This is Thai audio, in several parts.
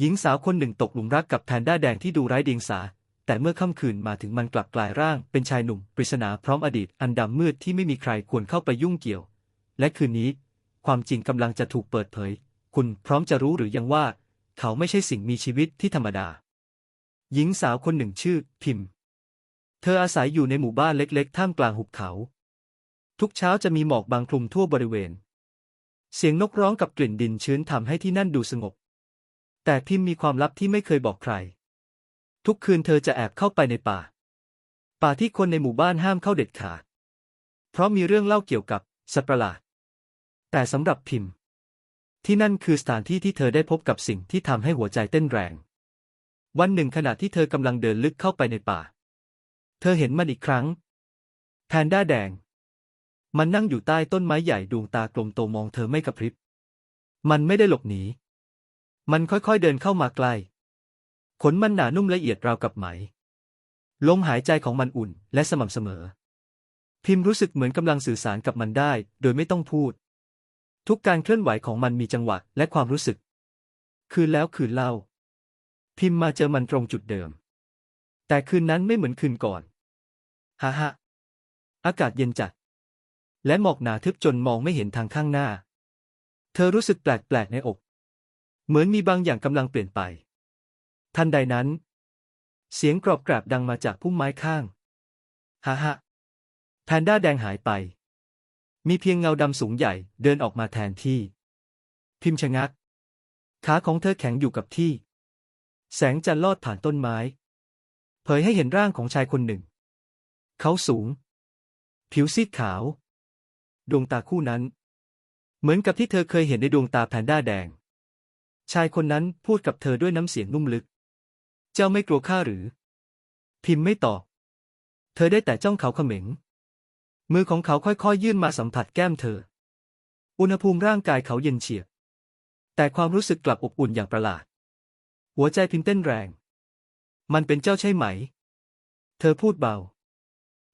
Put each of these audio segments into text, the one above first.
หญิงสาวคนหนึ่งตกหลุมรักกับแพนด้าแดงที่ดูไร้เดียงสา แต่เมื่อค่ำคืนมาถึงมันกลับกลายร่างเป็นชายหนุ่มปริศนาพร้อมอดีตอันดำมืดที่ไม่มีใครควรเข้าไปยุ่งเกี่ยว และคืนนี้ ความจริงกำลังจะถูกเปิดเผย คุณพร้อมจะรู้หรือยังว่า เขาไม่ใช่สิ่งมีชีวิตที่ธรรมดา หญิงสาวคนหนึ่งชื่อ พิมพ์ เธออาศัยอยู่ในหมู่บ้านเล็กๆ ท่ามกลางหุบเขา ทุกเช้าจะมีหมอกบางคลุมทั่วบริเวณ เสียงนกร้องกับกลิ่นดินชื้นทำให้ที่นั่นดูสงบ แต่พิมมีความลับที่ไม่เคยบอกใคร ทุกคืนเธอจะแอบเข้าไปในป่า ป่าที่คนในหมู่บ้านห้ามเข้าเด็ดขาด เพราะมีเรื่องเล่าเกี่ยวกับสัตว์ประหลาด แต่สำหรับพิมพ์ ที่นั่นคือสถานที่ที่เธอได้พบกับสิ่งที่ทำให้หัวใจเต้นแรง วันหนึ่งขณะที่เธอกำลังเดินลึกเข้าไปในป่า เธอเห็นมันอีกครั้ง แพนด้าแดง มันนั่งอยู่ใต้ต้นไม้ใหญ่ดวงตากลมโตมองเธอไม่กระพริบ มันไม่ได้หลบหนี มันค่อยๆเดินเข้ามาใกล้ ขนมันหนานุ่มละเอียดราวกับไหม ลมหายใจของมันอุ่นและสม่ำเสมอ พิมพ์รู้สึกเหมือนกำลังสื่อสารกับมันได้ โดยไม่ต้องพูด ทุกการเคลื่อนไหวของมันมีจังหวะและความรู้สึก คืนแล้วคืนเล่า พิมพ์มาเจอมันตรงจุดเดิม แต่คืนนั้นไม่เหมือนคืนก่อน ฮ่าฮ่าอากาศเย็นจัด และหมอกหนาทึบจนมองไม่เห็นทางข้างหน้า เธอรู้สึกแปลกๆในอก เหมือนมีบางอย่างกำลังเปลี่ยนไป ทันใดนั้น เสียงกรอบกราบดังมาจากพุ่มไม้ข้าง ฮ่าฮ่าแพนด้าแดงหายไป มีเพียงเงาดำสูงใหญ่เดินออกมาแทนที่ พิมพ์ชะงัก ขาของเธอแข็งอยู่กับที่ แสงจันทร์ลอดผ่านต้นไม้ เผยให้เห็นร่างของชายคนหนึ่ง เขาสูง ผิวซีดขาว ดวงตาคู่นั้น เหมือนกับที่เธอเคยเห็นในดวงตาแพนด้าแดง ชายคนนั้นพูดกับเธอด้วยน้ำเสียงนุ่มลึก เจ้าไม่กลัวข้าหรือ พิมพ์ไม่ตอบ เธอได้แต่จ้องเขาเขม็ง มือของเขาค่อยๆ ยื่นมาสัมผัสแก้มเธอ อุณหภูมิร่างกายเขาเย็นเฉียบ แต่ความรู้สึกกลับอบอุ่นอย่างประหลาด หัวใจพิมพ์เต้นแรง มันเป็นเจ้าใช่ไหม เธอพูดเบา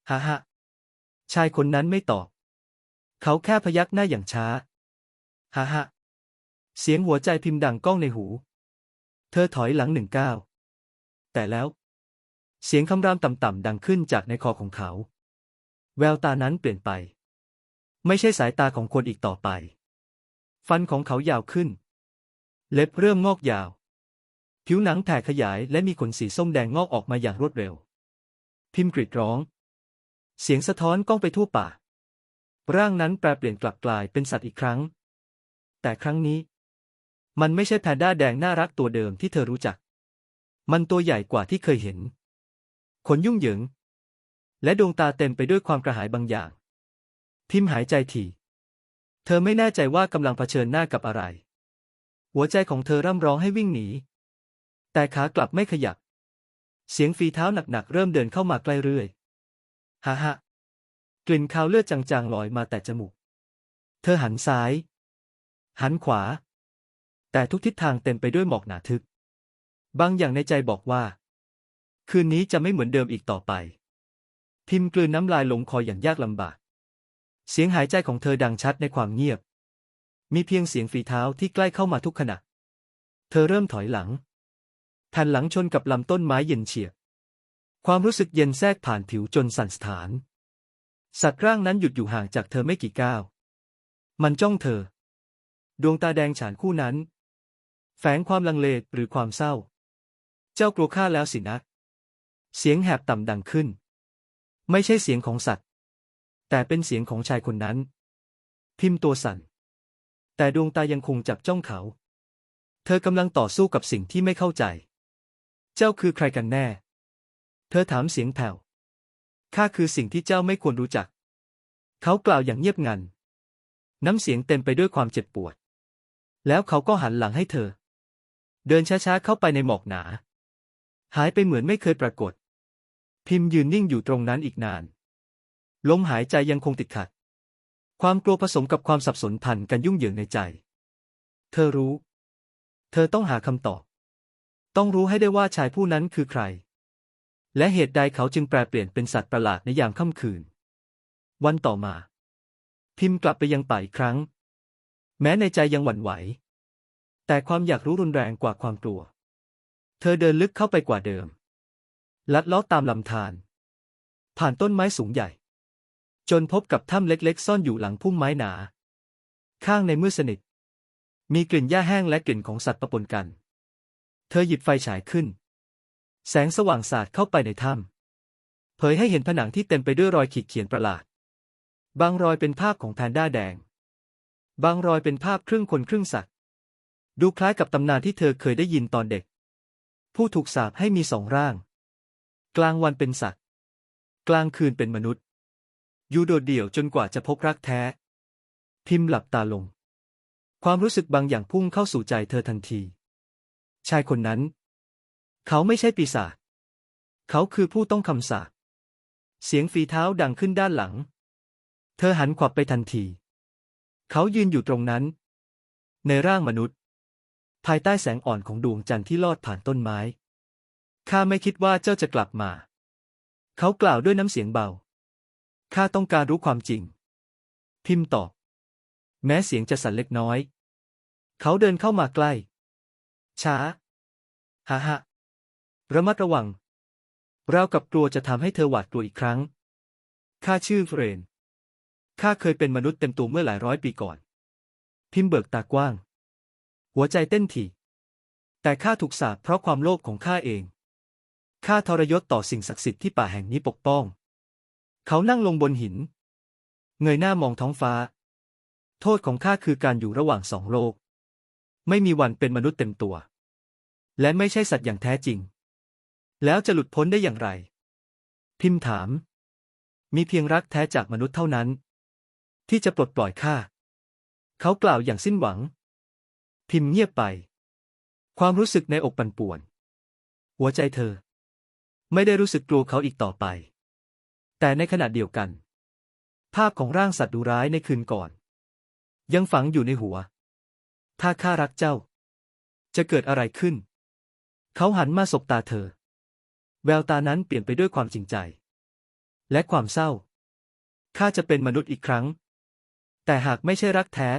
ฮ่าฮ่าชายคนนั้นไม่ตอบ เขาแค่พยักหน้าอย่างช้า ฮ่าฮ่า เสียงหัวใจพิมพ์ดังก้องในหู เธอถอยหลังหนึ่งก้าว แต่แล้ว เสียงคำรามต่ำๆดังขึ้นจากในคอของเขา แววตานั้นเปลี่ยนไป ไม่ใช่สายตาของคนอีกต่อไป ฟันของเขายาวขึ้น เล็บเริ่มงอกยาว ผิวหนังแผ่ขยายและมีขนสีส้มแดงงอกออกมาอย่างรวดเร็ว พิมพ์กรีดร้อง เสียงสะท้อนก้องไปทั่วป่า ร่างนั้นแปลเปลี่ยนกลับกลายเป็นสัตว์อีกครั้ง แต่ครั้งนี้ มันไม่ใช่แพนด้าแดงน่ารักตัวเดิมที่เธอรู้จัก มันตัวใหญ่กว่าที่เคยเห็น ขนยุ่งเหยิง และดวงตาเต็มไปด้วยความกระหายบางอย่าง พิมพ์หายใจถี่ เธอไม่แน่ใจว่ากำลังเผชิญหน้ากับอะไร หัวใจของเธอร่ำร้องให้วิ่งหนี แต่ขากลับไม่ขยับ เสียงฝีเท้าหนักๆเริ่มเดินเข้ามาใกล้เรื่อยฮ่าฮ่ากลิ่นคาวเลือดจางๆลอยมาแต่จมูก เธอหันซ้าย หันขวา แต่ทุกทิศทางเต็มไปด้วยหมอกหนาทึบบางอย่างในใจบอกว่า คืนนี้จะไม่เหมือนเดิมอีกต่อไป พิมพ์กลืนน้ำลายลงคออย่างยากลำบาก เสียงหายใจของเธอดังชัดในความเงียบ มีเพียงเสียงฝีเท้าที่ใกล้เข้ามาทุกขณะ เธอเริ่มถอยหลังแผ่นหลังชนกับลำต้นไม้เย็นเฉียบ ความรู้สึกเย็นแทรกผ่านผิวจนสั่นสะท้าน สัตว์ร่างนั้นหยุดอยู่ห่างจากเธอไม่กี่ก้าว มันจ้องเธอ ดวงตาแดงฉานคู่นั้น แฝงความลังเลหรือความเศร้า เจ้ากลัวข้าแล้วสินะ เสียงแหบต่ำดังขึ้น ไม่ใช่เสียงของสัตว์ แต่เป็นเสียงของชายคนนั้น พิมพ์ตัวสั่น แต่ดวงตายังคงจับจ้องเขา เธอกำลังต่อสู้กับสิ่งที่ไม่เข้าใจ เจ้าคือใครกันแน่ เธอถามเสียงแผ่ว ข้าคือสิ่งที่เจ้าไม่ควรรู้จัก เขากล่าวอย่างเงียบงัน น้ำเสียงเต็มไปด้วยความเจ็บปวด แล้วเขาก็หันหลังให้เธอ เดินช้าๆเข้าไปในหมอกหนา หายไปเหมือนไม่เคยปรากฏ พิมพ์ยืนนิ่งอยู่ตรงนั้นอีกนาน ลมหายใจยังคงติดขัด ความกลัวผสมกับความสับสนพันกันยุ่งเหยิงในใจ เธอรู้ เธอต้องหาคำตอบ ต้องรู้ให้ได้ว่าชายผู้นั้นคือใคร และเหตุใดเขาจึงแปลเปลี่ยนเป็นสัตว์ประหลาดในยามค่ำคืน วันต่อมา พิมพ์กลับไปยังป่าอีกครั้ง แม้ในใจยังหวั่นไหว แต่ความอยากรู้รุนแรงกว่าความกลัว เธอเดินลึกเข้าไปกว่าเดิม ลัดเล้อตามลำธาร ผ่านต้นไม้สูงใหญ่ จนพบกับถ้ำเล็กๆ ซ่อนอยู่หลังพุ่มไม้หนา ข้างในมืดสนิท มีกลิ่นหญ้าแห้งและกลิ่นของสัตว์ปะปนกัน เธอหยิบไฟฉายขึ้น แสงสว่างสาดเข้าไปในถ้ำเผยให้เห็นผนังที่เต็มไปด้วยรอยขีดเขียนประหลาด บางรอยเป็นภาพของแพนด้าแดง บางรอยเป็นภาพครึ่งคนครึ่งสัตว์ ดูคล้ายกับตำนานที่เธอเคยได้ยินตอนเด็ก ผู้ถูกสาปให้มีสองร่าง กลางวันเป็นสัตว์ กลางคืนเป็นมนุษย์ อยู่โดดเดี่ยวจนกว่าจะพบรักแท้ พิมพ์หลับตาลง ความรู้สึกบางอย่างพุ่งเข้าสู่ใจเธอทันที ชายคนนั้น เขาไม่ใช่ปีศาจเขาคือผู้ต้องคำสาปเสียงฝีเท้าดังขึ้นด้านหลัง เธอหันขวับไปทันที เขายืนอยู่ตรงนั้น ในร่างมนุษย์ ภายใต้แสงอ่อนของดวงจันทร์ที่ลอดผ่านต้นไม้ ข้าไม่คิดว่าเจ้าจะกลับมา เขากล่าวด้วยน้ำเสียงเบา ข้าต้องการรู้ความจริง พิมพ์ตอบ แม้เสียงจะสั่นเล็กน้อย เขาเดินเข้ามาใกล้ ช้า ฮ่าฮะระมัดระวัง เรากับกลัวจะทำให้เธอหวาดกลัวอีกครั้ง ข้าชื่อเฟรน ข้าเคยเป็นมนุษย์เต็มตัวเมื่อหลายร้อยปีก่อน พิมพ์เบิกตากว้าง หัวใจเต้นถี่ แต่ข้าถูกสาปเพราะความโลภของข้าเอง ข้าทรยศต่อสิ่งศักดิ์สิทธิ์ที่ป่าแห่งนี้ปกป้อง เขานั่งลงบนหิน เงยหน้ามองท้องฟ้า โทษของข้าคือการอยู่ระหว่างสองโลก ไม่มีวันเป็นมนุษย์เต็มตัว และไม่ใช่สัตว์อย่างแท้จริง แล้วจะหลุดพ้นได้อย่างไร พิมพ์ถาม มีเพียงรักแท้จากมนุษย์เท่านั้น ที่จะปลดปล่อยข้า เขากล่าวอย่างสิ้นหวัง พิมพ์เงียบไป ความรู้สึกในอกปั่นป่วน หัวใจเธอ ไม่ได้รู้สึกกลัวเขาอีกต่อไป แต่ในขณะเดียวกัน ภาพของร่างสัตว์ดุร้ายในคืนก่อน ยังฝังอยู่ในหัว ถ้าข้ารักเจ้า จะเกิดอะไรขึ้น เขาหันมาสบตาเธอ แววตานั้นเปลี่ยนไปด้วยความจริงใจ และความเศร้าข้าจะเป็นมนุษย์อีกครั้ง แต่หากไม่ใช่รักแท้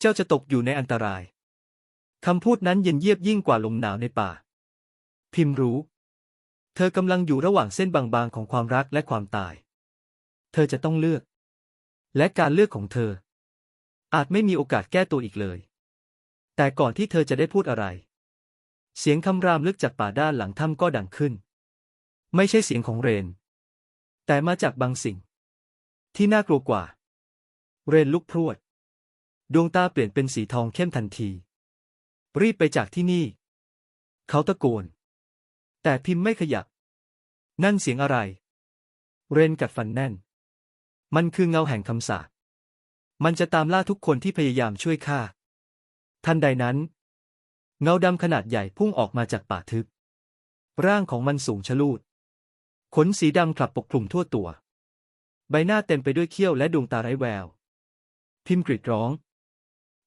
เจ้าจะตกอยู่ในอันตราย คำพูดนั้นเย็นเยียบยิ่งกว่าลมหนาวในป่า พิมพ์รู้ เธอกำลังอยู่ระหว่างเส้นบางๆของความรักและความตาย เธอจะต้องเลือก และการเลือกของเธอ อาจไม่มีโอกาสแก้ตัวอีกเลย แต่ก่อนที่เธอจะได้พูดอะไร เสียงคำรามลึกจากป่าด้านหลังถ้ำก็ดังขึ้น ไม่ใช่เสียงของเรน แต่มาจากบางสิ่ง ที่น่ากลัวกว่า เรนลุกพรวด ดวงตาเปลี่ยนเป็นสีทองเข้มทันที รีบไปจากที่นี่ เขาตะโกน แต่พิมพ์ไม่ขยับ นั่นเสียงอะไร เรนกัดฟันแน่น มันคือเงาแห่งคำสาปมันจะตามล่าทุกคนที่พยายามช่วยข้าทันใดนั้น เงาดำขนาดใหญ่พุ่งออกมาจากป่าทึบ ร่างของมันสูงชะลูด ขนสีดำคลับปกคลุมทั่วตัว ใบหน้าเต็มไปด้วยเขี้ยวและดวงตาไร้แวว พิมพ์กรีดร้อง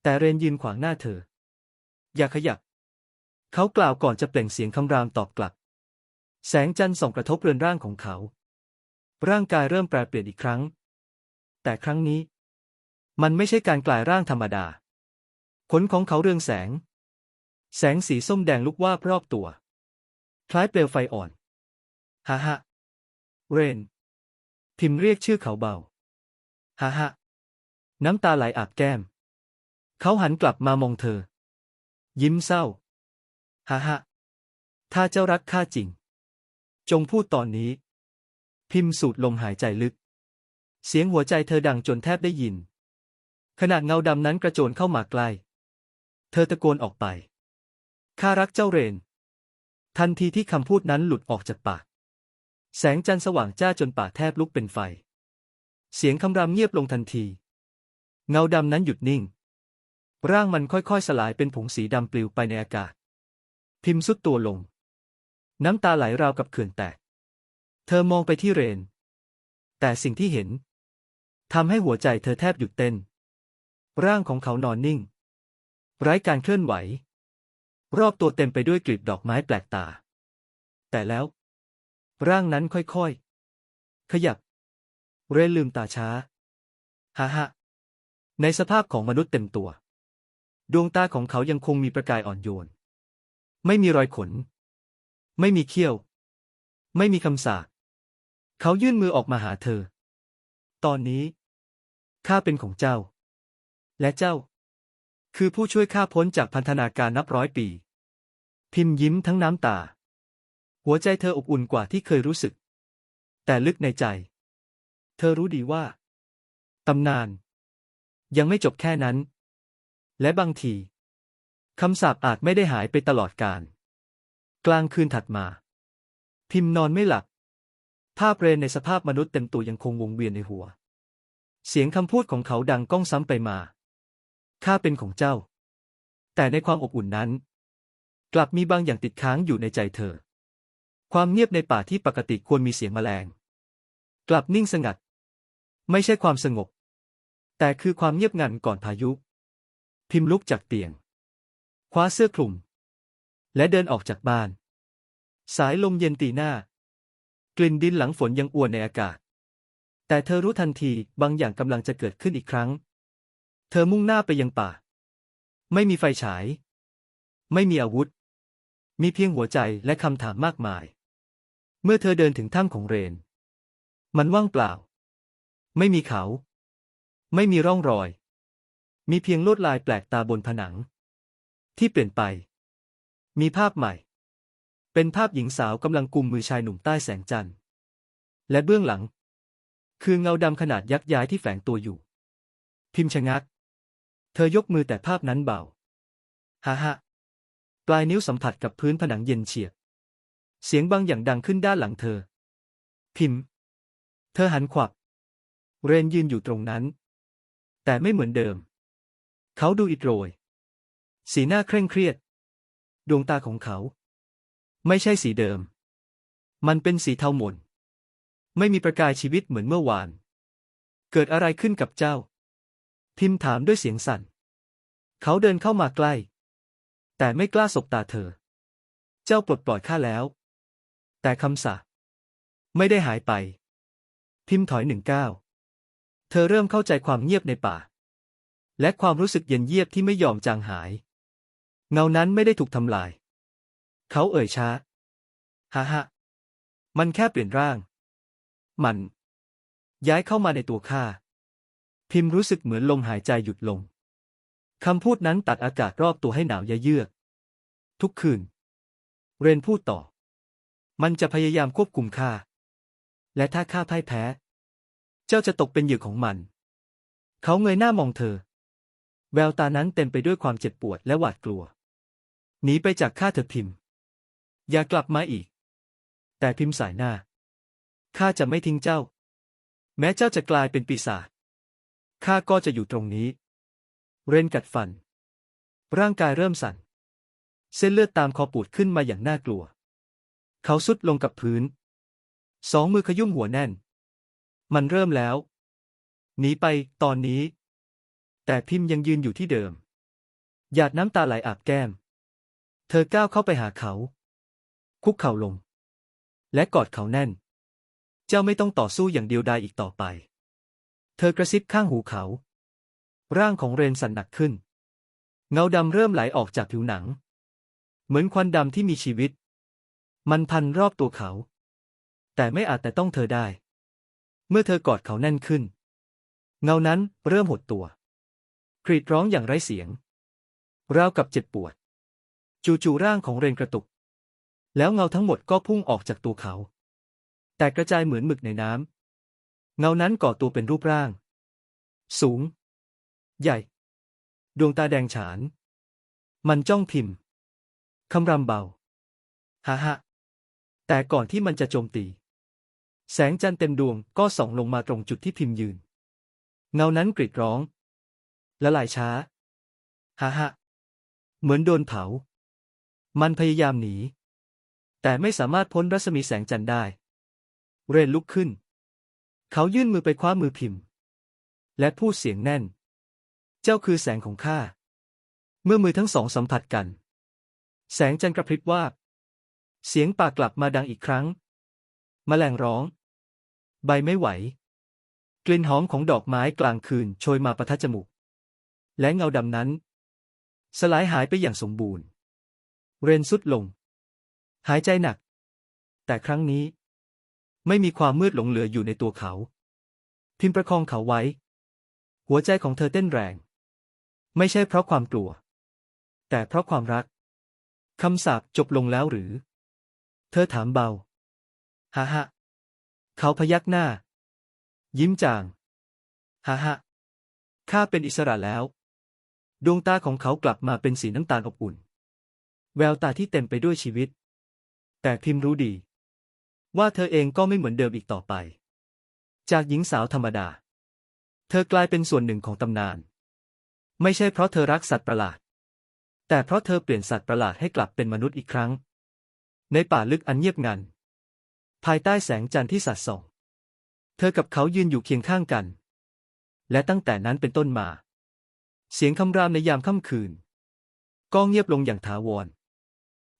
แต่เรนยืนขวางหน้าเธอ อย่าขยับ เขากล่าวก่อนจะเปล่งเสียงคำรามตอบกลับ แสงจันทร์ส่องกระทบเรือนร่างของเขา ร่างกายเริ่มแปรเปลี่ยนอีกครั้ง แต่ครั้งนี้ มันไม่ใช่การกลายร่างธรรมดา ขนของเขาเรืองแสง แสงสีส้มแดงลุกวาบรอบตัว คล้ายเปลวไฟอ่อน ฮ่าฮ่าเรน พิมพ์เรียกชื่อเขาเบา ฮ่าฮ่าน้ำตาไหลอาบแก้ม เขาหันกลับมามองเธอ ยิ้มเศร้าฮ่าฮ่าถ้าเจ้ารักข้าจริง จงพูดตอนนี้ พิมพ์สูดลมหายใจลึก เสียงหัวใจเธอดังจนแทบได้ยิน ขนาดเงาดำนั้นกระโจนเข้ามาใกล้ เธอตะโกนออกไป ข้ารักเจ้าเรน ทันทีที่คำพูดนั้นหลุดออกจากปาก แสงจันทร์สว่างจ้าจนป่าแทบลุกเป็นไฟ เสียงคำรามเงียบลงทันที เงาดำนั้นหยุดนิ่ง ร่างมันค่อยๆ สลายเป็นผงสีดำปลิวไปในอากาศ พิมพ์สุดตัวลง น้ำตาไหลราวกับเขื่อนแตก เธอมองไปที่เรน แต่สิ่งที่เห็นทำให้หัวใจเธอแทบหยุดเต้น ร่างของเขานอนนิ่ง ไร้การเคลื่อนไหว รอบตัวเต็มไปด้วยกลีบดอกไม้แปลกตา แต่แล้ว ร่างนั้นค่อยๆ ขยับ เรนลืมตาช้าฮ่าฮ่าในสภาพของมนุษย์เต็มตัว ดวงตาของเขายังคงมีประกายอ่อนโยน ไม่มีรอยขน ไม่มีเขี้ยว ไม่มีคำสาปเขายื่นมือออกมาหาเธอ ตอนนี้ ข้าเป็นของเจ้า และเจ้า คือผู้ช่วยข้าพ้นจากพันธนาการนับร้อยปี พิมพ์ยิ้มทั้งน้ำตา หัวใจเธออบอุ่นกว่าที่เคยรู้สึก แต่ลึกในใจ เธอรู้ดีว่า ตำนาน ยังไม่จบแค่นั้น และบางทีคำสาปอาจไม่ได้หายไปตลอดกาลกลางคืนถัดมา พิมพ์นอนไม่หลับ ภาพเรนในสภาพมนุษย์เต็มตัวยังคงวงเวียนในหัว เสียงคำพูดของเขาดังก้องซ้ำไปมา ข้าเป็นของเจ้า แต่ในความอบอุ่นนั้น กลับมีบางอย่างติดค้างอยู่ในใจเธอ ความเงียบในป่าที่ปกติควรมีเสียงแมลง กลับนิ่งสงัด ไม่ใช่ความสงบ แต่คือความเงียบงันก่อนพายุ พิมพ์ลุกจากเตียง คว้าเสื้อคลุม และเดินออกจากบ้าน สายลมเย็นตีหน้า กลิ่นดินหลังฝนยังอวนในอากาศ แต่เธอรู้ทันทีบางอย่างกำลังจะเกิดขึ้นอีกครั้ง เธอมุ่งหน้าไปยังป่า ไม่มีไฟฉาย ไม่มีอาวุธ มีเพียงหัวใจและคำถามมากมาย เมื่อเธอเดินถึงถ้ำของเรน มันว่างเปล่า ไม่มีเขา ไม่มีร่องรอย มีเพียงลวดลายแปลกตาบนผนัง ที่เปลี่ยนไป มีภาพใหม่ เป็นภาพหญิงสาวกำลังกุมมือชายหนุ่มใต้แสงจันทร์ และเบื้องหลัง คือเงาดำขนาดยักษ์ย้ายที่แฝงตัวอยู่ พิมพ์ชะงัก เธอยกมือแต่ภาพนั้นเบาฮ่าฮ่าปลายนิ้วสัมผัสกับพื้นผนังเย็นเฉียบ เสียงบางอย่างดังขึ้นด้านหลังเธอ พิมพ์ เธอหันขวับ เรนยืนอยู่ตรงนั้น แต่ไม่เหมือนเดิม เขาดูอิดโรย สีหน้าเคร่งเครียด ดวงตาของเขา ไม่ใช่สีเดิม มันเป็นสีเทาหม่นไม่มีประกายชีวิตเหมือนเมื่อวาน เกิดอะไรขึ้นกับเจ้า พิมพ์ถามด้วยเสียงสั่น เขาเดินเข้ามาใกล้ แต่ไม่กล้าสบตาเธอ เจ้าปลดปล่อยข้าแล้ว แต่คำสาปไม่ได้หายไป พิมพ์ถอยหนึ่งก้าว เธอเริ่มเข้าใจความเงียบในป่า และความรู้สึกเย็นเยียบที่ไม่ยอมจางหาย เงานั้นไม่ได้ถูกทำลาย เขาเอ่ยช้าฮ่าฮ่ามันแค่เปลี่ยนร่าง มัน ย้ายเข้ามาในตัวข้า พิมพ์รู้สึกเหมือนลมหายใจหยุดลง คำพูดนั้นตัดอากาศรอบตัวให้หนาวยะเยือก ทุกคืน เรนพูดต่อ มันจะพยายามควบคุมข้า และถ้าข้าพ่ายแพ้ เจ้าจะตกเป็นเหยื่อของมัน เขาเงยหน้ามองเธอ แววตานั้นเต็มไปด้วยความเจ็บปวดและหวาดกลัว หนีไปจากข้าเถอะพิมพ์ อย่ากลับมาอีก แต่พิมพ์สายหน้า ข้าจะไม่ทิ้งเจ้า แม้เจ้าจะกลายเป็นปีศาจ ข้าก็จะอยู่ตรงนี้ เรนกัดฟัน ร่างกายเริ่มสั่น เส้นเลือดตามคอปูดขึ้นมาอย่างน่ากลัว เขาสุดลงกับพื้น สองมือขยุ่มหัวแน่น มันเริ่มแล้ว หนีไปตอนนี้ แต่พิมพ์ยังยืนอยู่ที่เดิม หยาดน้ำตาไหลอาบแก้ม เธอก้าวเข้าไปหาเขา คุกเข่าลง และกอดเขาแน่น เจ้าไม่ต้องต่อสู้อย่างเดียวดายอีกต่อไป เธอกระซิบข้างหูเขา ร่างของเรนสั่นหนักขึ้น เงาดำเริ่มไหลออกจากผิวหนัง เหมือนควันดำที่มีชีวิต มันพันรอบตัวเขา แต่ไม่อาจแต่ต้องเธอได้ เมื่อเธอกอดเขาแน่นขึ้น เงานั้นเริ่มหดตัว กรีดร้องอย่างไร้เสียง ราวกับเจ็บปวด จู่ๆร่างของเรนกระตุก แล้วเงาทั้งหมดก็พุ่งออกจากตัวเขา แต่กระจายเหมือนหมึกในน้ำเงานั้นก่อตัวเป็นรูปร่าง สูง ใหญ่ ดวงตาแดงฉาน มันจ้องพิมพ์คำรำเบาฮ่าฮ่าแต่ก่อนที่มันจะโจมตี แสงจันทร์เต็มดวงก็ส่องลงมาตรงจุดที่พิมพ์ยืน เงานั้นกรีดร้อง ละลายช้าฮ่าฮ่าเหมือนโดนเผา มันพยายามหนี แต่ไม่สามารถพ้นรัศมีแสงจันทร์ได้ เรนลุกขึ้น เขายื่นมือไปคว้ามือพิมพ์ และพูดเสียงแน่น เจ้าคือแสงของข้า เมื่อมือทั้งสองสัมผัสกัน แสงจันทร์กระพริบวาบเสียงป่ากลับมาดังอีกครั้งมแมลงร้อง ใบไม่ไหว กลิ่นหอมของดอกไม้กลางคืนโชยมาประทัดจมูก และเงาดำนั้น สลายหายไปอย่างสมบูรณ์ เรนสุดลง หายใจหนัก แต่ครั้งนี้ ไม่มีความมืดหลงเหลืออยู่ในตัวเขา พิมพ์ประคองเขาไว้ หัวใจของเธอเต้นแรง ไม่ใช่เพราะความกลัว แต่เพราะความรักคำสาปจบลงแล้วหรือ เธอถามเบาฮ่าฮะเขาพยักหน้า ยิ้มจางฮ่าฮะข้าเป็นอิสระแล้ว ดวงตาของเขากลับมาเป็นสีน้ำตาลอบอุ่น แววตาที่เต็มไปด้วยชีวิต แต่พิมรู้ดี ว่าเธอเองก็ไม่เหมือนเดิมอีกต่อไป จากหญิงสาวธรรมดา เธอกลายเป็นส่วนหนึ่งของตำนาน ไม่ใช่เพราะเธอรักสัตว์ประหลาด แต่เพราะเธอเปลี่ยนสัตว์ประหลาดให้กลับเป็นมนุษย์อีกครั้ง ในป่าลึกอันเงียบงัน ภายใต้แสงจันทร์ที่สัดส่อง เธอกับเขายืนอยู่เคียงข้างกัน และตั้งแต่นั้นเป็นต้นมา เสียงคำรามในยามค่ำคืน ก็เงียบลงอย่างถาวร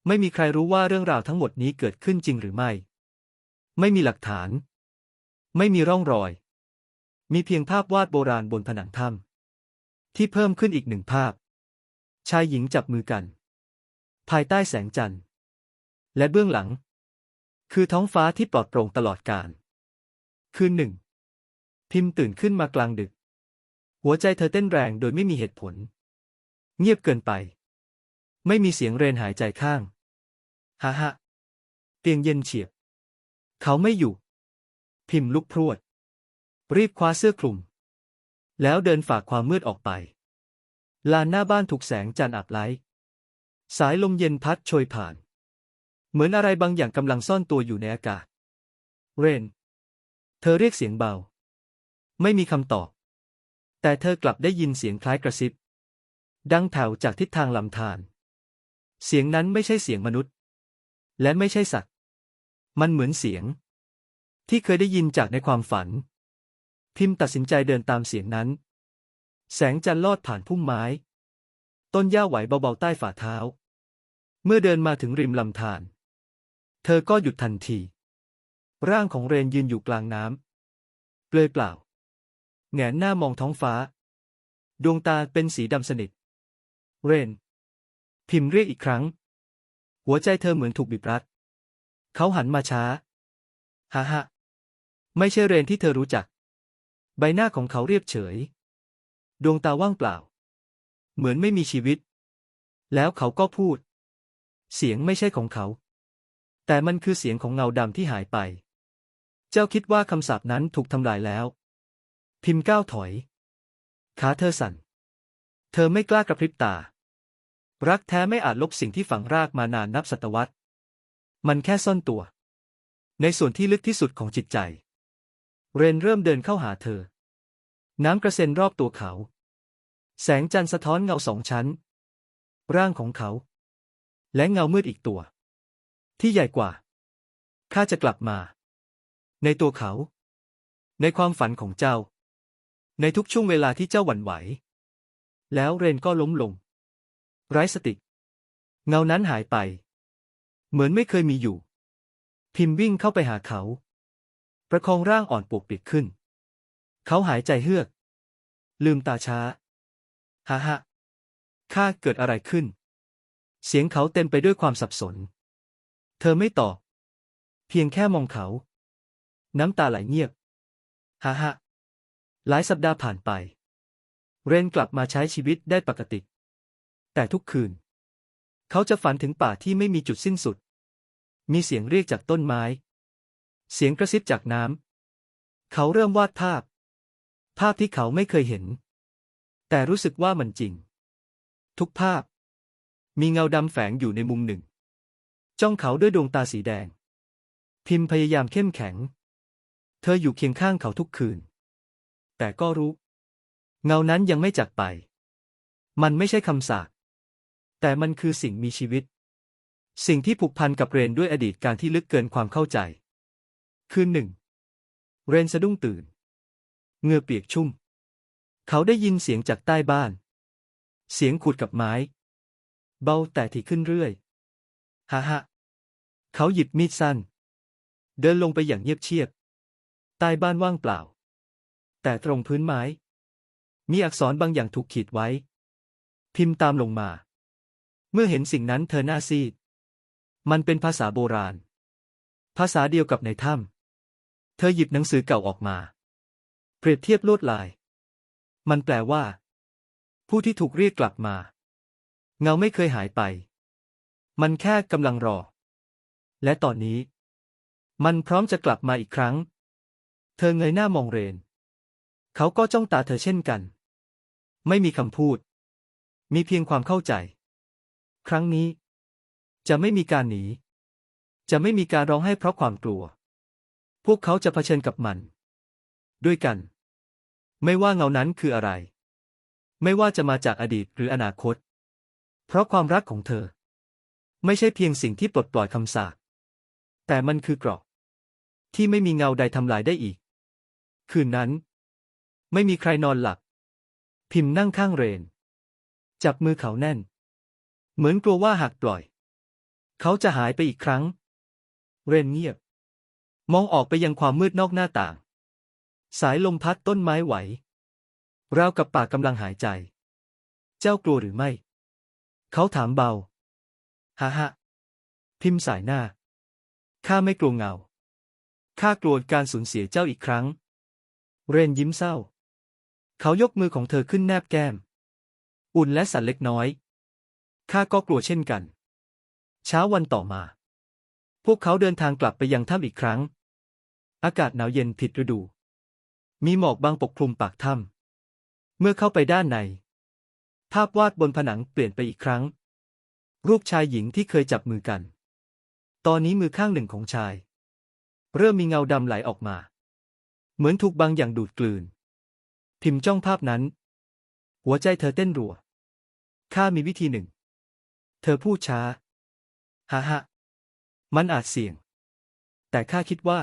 ไม่มีใครรู้ว่าเรื่องราวทั้งหมดนี้เกิดขึ้นจริงหรือไม่ ไม่มีหลักฐาน ไม่มีร่องรอย มีเพียงภาพวาดโบราณบนผนังถ้ำที่เพิ่มขึ้นอีกหนึ่งภาพ ชายหญิงจับมือกัน ภายใต้แสงจันทร์ และเบื้องหลัง คือท้องฟ้าที่ปลอดโปร่งตลอดกาลคืนหนึ่งพิมพ์ตื่นขึ้นมากลางดึก หัวใจเธอเต้นแรงโดยไม่มีเหตุผล เงียบเกินไป ไม่มีเสียงเรนหายใจข้างฮ่าฮะเตียงเย็นเฉียบ เขาไม่อยู่ พิมพ์ลุกพรวด รีบคว้าเสื้อคลุม แล้วเดินฝากความมืดออกไป ลานหน้าบ้านถูกแสงจันทร์อับไล้สายลมเย็นพัดโชยผ่าน เหมือนอะไรบางอย่างกำลังซ่อนตัวอยู่ในอากาศ เรน เธอเรียกเสียงเบา ไม่มีคำตอบ แต่เธอกลับได้ยินเสียงคล้ายกระซิบ ดังแผ่วจากทิศทางลำธาร เสียงนั้นไม่ใช่เสียงมนุษย์ และไม่ใช่สัตว์ มันเหมือนเสียง ที่เคยได้ยินจากในความฝัน พิมพ์ตัดสินใจเดินตามเสียงนั้น แสงจันทร์ลอดผ่านพุ่มไม้ ต้นหญ้าไหวเบาๆใต้ฝ่าเท้า เมื่อเดินมาถึงริมลำธาร เธอก็หยุดทันที ร่างของเรนยืนอยู่กลางน้ำเปลือยเปล่า แงนหน้ามองท้องฟ้า ดวงตาเป็นสีดำสนิท เรน พิมพ์เรียกอีกครั้ง หัวใจเธอเหมือนถูกบีบรัด เขาหันมาช้าฮ่าฮ่าไม่ใช่เรนที่เธอรู้จัก ใบหน้าของเขาเรียบเฉย ดวงตาว่างเปล่า เหมือนไม่มีชีวิต แล้วเขาก็พูด เสียงไม่ใช่ของเขา แต่มันคือเสียงของเงาดำที่หายไป เจ้าคิดว่าคำสาปนั้นถูกทำลายแล้ว พิมพ์ก้าวถอย ขาเธอสั่น เธอไม่กล้ากระพริบตา รักแท้ไม่อาจลบสิ่งที่ฝังรากมานานนับศตวรรษ มันแค่ซ่อนตัว ในส่วนที่ลึกที่สุดของจิตใจ เรนเริ่มเดินเข้าหาเธอ น้ำกระเซ็นรอบตัวเขา แสงจันทร์สะท้อนเงาสองชั้น ร่างของเขา และเงามืดอีกตัว ที่ใหญ่กว่า ข้าจะกลับมา ในตัวเขา ในความฝันของเจ้า ในทุกช่วงเวลาที่เจ้าหวั่นไหว แล้วเรนก็ล้มลง ไร้สติ เงานั้นหายไป เหมือนไม่เคยมีอยู่ พิมพ์วิ่งเข้าไปหาเขา ประคองร่างอ่อนปวกปิดขึ้น เขาหายใจเฮือก ลืมตาช้าฮ่าฮ่าข้าเกิดอะไรขึ้น เสียงเขาเต็มไปด้วยความสับสน เธอไม่ตอบ เพียงแค่มองเขา น้ำตาไหลเงียบฮ่าฮ่า หลายสัปดาห์ผ่านไป เรนกลับมาใช้ชีวิตได้ปกติ แต่ทุกคืน เขาจะฝันถึงป่าที่ไม่มีจุดสิ้นสุด มีเสียงเรียกจากต้นไม้ เสียงกระซิบจากน้ำ เขาเริ่มวาดภาพ ภาพที่เขาไม่เคยเห็น แต่รู้สึกว่ามันจริง ทุกภาพ มีเงาดำแฝงอยู่ในมุมหนึ่ง จ้องเขาด้วยดวงตาสีแดง พิมพ์พยายามเข้มแข็ง เธออยู่เคียงข้างเขาทุกคืน แต่ก็รู้ เงานั้นยังไม่จากไป มันไม่ใช่คำสาปแต่มันคือสิ่งมีชีวิต สิ่งที่ผูกพันกับเรนด้วยอดีตการที่ลึกเกินความเข้าใจ คืนหนึ่ง เรนสะดุ้งตื่นเงื่อเปียกชุ่ม เขาได้ยินเสียงจากใต้บ้าน เสียงขูดกับไม้ เบาแต่ถี่ขึ้นเรื่อยฮ่าฮ่าเขาหยิบมีดสั้น เดินลงไปอย่างเงียบเชียบ ใต้บ้านว่างเปล่า แต่ตรงพื้นไม้ มีอักษรบางอย่างถูกขีดไว้ พิมพ์ตามลงมา เมื่อเห็นสิ่งนั้นเธอหน้าซีด มันเป็นภาษาโบราณ ภาษาเดียวกับในถ้ำเธอหยิบหนังสือเก่าออกมา เปรียบเทียบลวดลาย มันแปลว่า ผู้ที่ถูกเรียกกลับมา เงาไม่เคยหายไป มันแค่กำลังรอ และตอนนี้ มันพร้อมจะกลับมาอีกครั้ง เธอเงยหน้ามองเรน เขาก็จ้องตาเธอเช่นกัน ไม่มีคำพูด มีเพียงความเข้าใจ ครั้งนี้ จะไม่มีการหนี จะไม่มีการร้องไห้เพราะความกลัว พวกเขาจะเผชิญกับมัน ด้วยกัน ไม่ว่าเงานั้นคืออะไร ไม่ว่าจะมาจากอดีตหรืออนาคต เพราะความรักของเธอ ไม่ใช่เพียงสิ่งที่ปลดปล่อยคำสาปแต่มันคือเกราะที่ไม่มีเงาใดทำลายได้อีก คืนนั้น ไม่มีใครนอนหลับ พิมพ์นั่งข้างเรน จับมือเขาแน่น เหมือนกลัวว่าหากปล่อย เขาจะหายไปอีกครั้ง เรนเงียบ มองออกไปยังความมืดนอกหน้าต่าง สายลมพัดต้นไม้ไหว ราวกับปากกำลังหายใจ เจ้ากลัวหรือไม่ เขาถามเบาฮ่าฮะพิมพ์สายหน้า ข้าไม่กลัวเงา ข้ากลัวการสูญเสียเจ้าอีกครั้ง เรนยิ้มเศร้า เขายกมือของเธอขึ้นแนบแก้ม อุ่นและสั่นเล็กน้อย ข้าก็กลัวเช่นกัน เช้าวันต่อมา พวกเขาเดินทางกลับไปยังถ้ำอีกครั้ง อากาศหนาวเย็นผิดฤดู มีหมอกบางปกคลุมปากถ้ำเมื่อเข้าไปด้านใน ภาพวาดบนผนังเปลี่ยนไปอีกครั้ง รูปชายหญิงที่เคยจับมือกัน ตอนนี้มือข้างหนึ่งของชาย เริ่มมีเงาดำไหลออกมา เหมือนถูกบางอย่างดูดกลืน พิมพ์จ้องภาพนั้น หัวใจเธอเต้นรัว ข้ามีวิธีหนึ่ง เธอพูดช้าฮ่าฮะมันอาจเสี่ยง แต่ข้าคิดว่า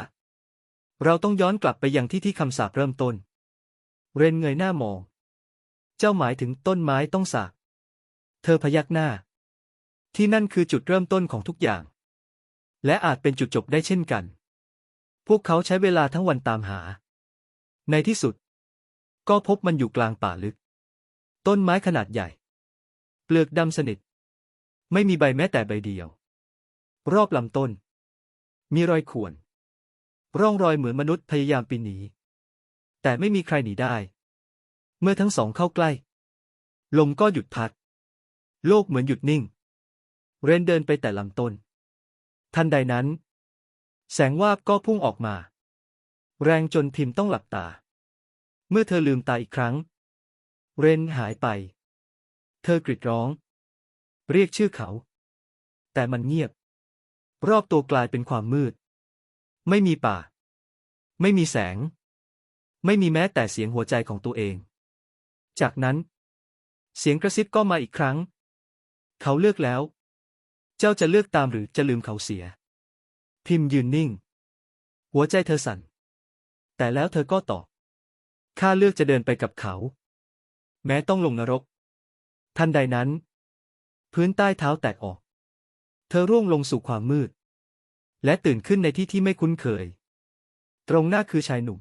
เราต้องย้อนกลับไปยังที่ที่คำสาปเริ่มต้น เรนเงยหน้ามอง เจ้าหมายถึงต้นไม้ต้องสาปเธอพยักหน้า ที่นั่นคือจุดเริ่มต้นของทุกอย่าง และอาจเป็นจุดจบได้เช่นกัน พวกเขาใช้เวลาทั้งวันตามหา ในที่สุด ก็พบมันอยู่กลางป่าลึก ต้นไม้ขนาดใหญ่ เปลือกดำสนิท ไม่มีใบแม้แต่ใบเดียว รอบลำต้น มีรอยข่วน ร่องรอยเหมือนมนุษย์พยายามปีนหนี แต่ไม่มีใครหนีได้ เมื่อทั้งสองเข้าใกล้ ลมก็หยุดพัด โลกเหมือนหยุดนิ่ง เรนเดินไปแต่ลำต้น ทันใดนั้น แสงวาบก็พุ่งออกมา แรงจนพิมพ์ต้องหลับตา เมื่อเธอลืมตาอีกครั้ง เรนหายไป เธอกรีดร้อง เรียกชื่อเขา แต่มันเงียบ รอบตัวกลายเป็นความมืด ไม่มีป่า ไม่มีแสง ไม่มีแม้แต่เสียงหัวใจของตัวเอง จากนั้น เสียงกระซิบก็มาอีกครั้ง เขาเลือกแล้ว เจ้าจะเลือกตามหรือจะลืมเขาเสีย พิมพ์ยืนนิ่ง หัวใจเธอสั่น แต่แล้วเธอก็ตอบ ข้าเลือกจะเดินไปกับเขา แม้ต้องลงนรก ทันใดนั้น พื้นใต้เท้าแตกออก เธอร่วงลงสู่ความมืด และตื่นขึ้นในที่ที่ไม่คุ้นเคย ตรงหน้าคือชายหนุ่ม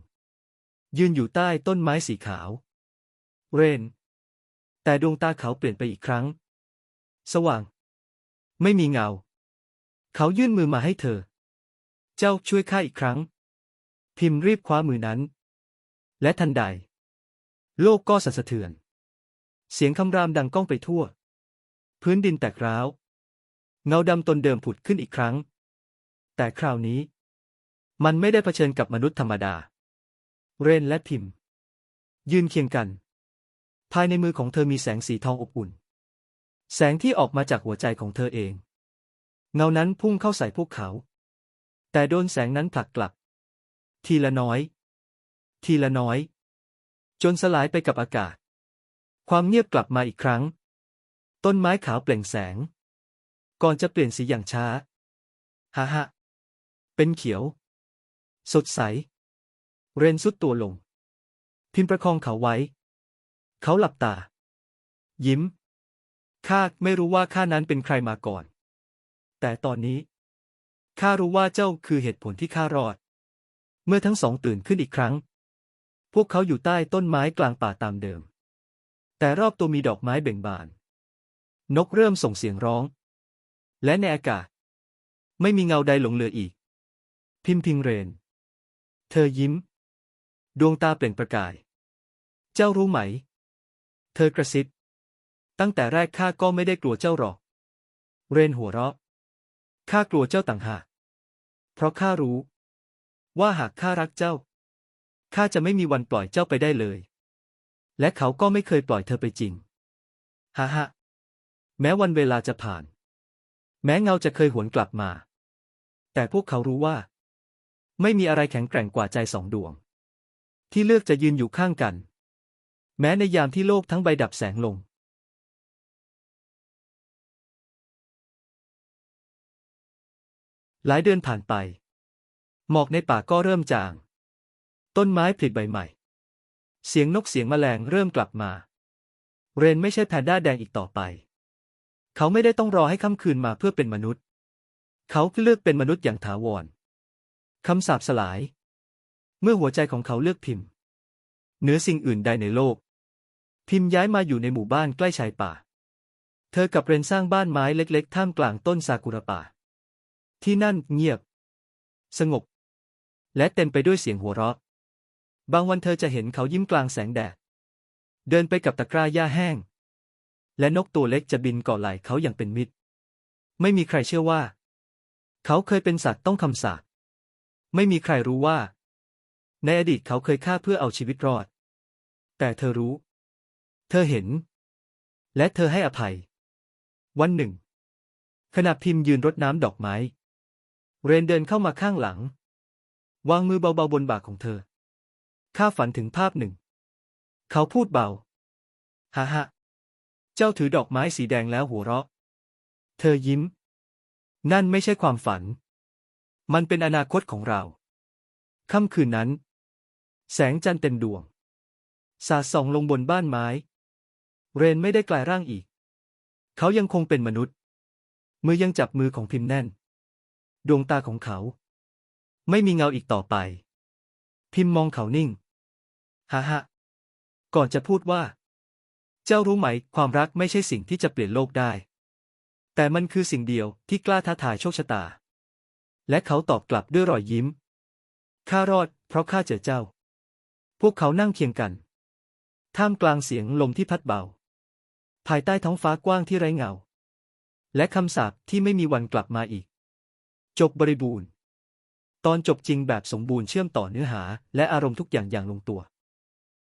ยืนอยู่ใต้ต้นไม้สีขาว เรน แต่ดวงตาเขาเปลี่ยนไปอีกครั้ง สว่าง ไม่มีเงา เขายื่นมือมาให้เธอ เจ้าช่วยข้าอีกครั้ง พิมพ์รีบคว้ามือนั้น และทันใด โลกก็สั่นสะเทือน เสียงคำรามดังก้องไปทั่ว พื้นดินแตกร้าว เงาดำตนเดิมผุดขึ้นอีกครั้ง แต่คราวนี้ มันไม่ได้เผชิญกับมนุษย์ธรรมดา เรนและพิมพ์ยืนเคียงกัน ภายในมือของเธอมีแสงสีทองอบอุ่น แสงที่ออกมาจากหัวใจของเธอเอง เงานั้นพุ่งเข้าใส่พวกเขา แต่โดนแสงนั้นผลักกลับ ทีละน้อย ทีละน้อย จนสลายไปกับอากาศ ความเงียบกลับมาอีกครั้ง ต้นไม้ขาวเปล่งแสง ก่อนจะเปลี่ยนสีอย่างช้าฮ่าฮ่าเป็นเขียว สดใส เรนสุดตัวลง พิมประคองเขาไว้ เขาหลับตา ยิ้มข้าไม่รู้ว่าข้านั้นเป็นใครมาก่อน แต่ตอนนี้ข้ารู้ว่าเจ้าคือเหตุผลที่ข้ารอด เมื่อทั้งสองตื่นขึ้นอีกครั้ง พวกเขาอยู่ใต้ต้นไม้กลางป่าตามเดิม แต่รอบตัวมีดอกไม้เบ่งบาน นกเริ่มส่งเสียงร้อง และในอากาศ ไม่มีเงาใดหลงเหลืออีก พิมพิงเรน เธอยิ้ม ดวงตาเปล่งประกาย เจ้ารู้ไหม เธอกระซิบ ตั้งแต่แรกข้าก็ไม่ได้กลัวเจ้าหรอก เรนหัวเราะข้ากลัวเจ้าต่างหาก เพราะข้ารู้ ว่าหากข้ารักเจ้า ข้าจะไม่มีวันปล่อยเจ้าไปได้เลย และเขาก็ไม่เคยปล่อยเธอไปจริง ฮ่าฮ่าแม้วันเวลาจะผ่าน แม้เงาจะเคยหวนกลับมา แต่พวกเขารู้ว่า ไม่มีอะไรแข็งแกร่งกว่าใจสองดวง ที่เลือกจะยืนอยู่ข้างกัน แม้ในยามที่โลกทั้งใบดับแสงลงหลายเดือนผ่านไป หมอกในป่าก็เริ่มจาง ต้นไม้ผลิใบใหม่ เสียงนกเสียงแมลงเริ่มกลับมา เรนไม่ใช่แพนด้าแดงอีกต่อไป เขาไม่ได้ต้องรอให้ค่ำคืนมาเพื่อเป็นมนุษย์ เขาเลือกเป็นมนุษย์อย่างถาวรคำสาปสลาย เมื่อหัวใจของเขาเลือกพิมพ์เหนือสิ่งอื่นใดในโลก พิมพ์ย้ายมาอยู่ในหมู่บ้านใกล้ชายป่า เธอกับเรนสร้างบ้านไม้เล็ก ๆ ท่ามกลางต้นซากุระป่า ที่นั่นเงียบ สงบ และเต็มไปด้วยเสียงหัวเราะ บางวันเธอจะเห็นเขายิ้มกลางแสงแดด เดินไปกับตะกร้าหญ้าแห้ง และนกตัวเล็กจะบินเกาะไหล่เขาอย่างเป็นมิตร ไม่มีใครเชื่อว่า เขาเคยเป็นสัตว์ต้องคำสาปไม่มีใครรู้ว่า ในอดีตเขาเคยฆ่าเพื่อเอาชีวิตรอด แต่เธอรู้ เธอเห็น และเธอให้อภัย วันหนึ่ง ขณะพิมพ์ยืนรดน้ำดอกไม้ เรนเดินเข้ามาข้างหลัง วางมือเบาๆบนบ่าของเธอ ข้าฝันถึงภาพหนึ่ง เขาพูดเบา ฮ่าฮ่าเจ้าถือดอกไม้สีแดงแล้วหัวเราะ เธอยิ้ม นั่นไม่ใช่ความฝัน มันเป็นอนาคตของเรา ค่ำคืนนั้น แสงจันทร์เต็มดวง สาดส่องลงบนบ้านไม้ เรนไม่ได้กลายร่างอีก เขายังคงเป็นมนุษย์ มือยังจับมือของพิมพ์แน่น ดวงตาของเขา ไม่มีเงาอีกต่อไป พิมพ์มองเขานิ่ง ฮ่าฮ่าก่อนจะพูดว่า เจ้ารู้ไหม ความรักไม่ใช่สิ่งที่จะเปลี่ยนโลกได้ แต่มันคือสิ่งเดียวที่กล้าท้าทายโชคชะตา และเขาตอบกลับด้วยรอยยิ้ม ข้ารอด เพราะข้าเจอเจ้า พวกเขานั่งเคียงกัน ท่ามกลางเสียงลมที่พัดเบา ภายใต้ท้องฟ้ากว้างที่ไร้เงา และคำสาปที่ไม่มีวันกลับมาอีก จบบริบูรณ์ ตอนจบจริงแบบสมบูรณ์เชื่อมต่อเนื้อหา และอารมณ์ทุกอย่างอย่างลงตัว